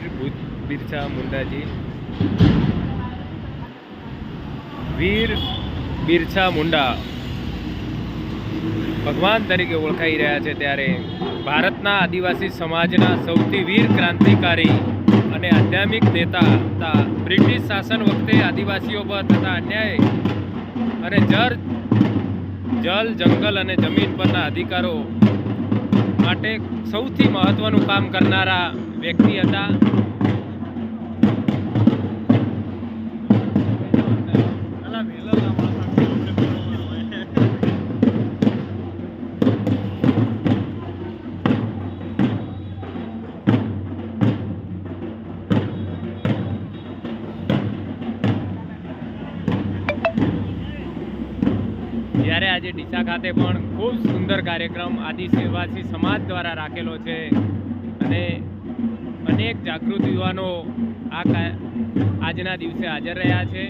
બિરસા મુંડાજી. વીર બિરસા મુંડા. ભગવાન તરીકે ઓળખાઈ રહ્યા છે ત્યારે ભારતના આદિવાસી સમાજના સૌથી વીર ક્રાંતિકારી અને આધ્યાત્મિક નેતા હતા બ્રિટિશ શાસન વખતે આદિવાસીઓ પર થતા અન્યાય અને જર જલ, જંગલ અને જમીન પરના અધિકારો માટે સૌથી મહત્વનું કામ કરનારા વ્યક્તિ હતા. જ્યારે આજે ડીસા ખાતે પણ ખૂબ સુંદર કાર્યક્રમ આદિવાસી સમાજ દ્વારા રાખેલો છે. અને અનેક જાગૃત યુવાનો આ આજના દિવસે હાજર રહ્યા છે.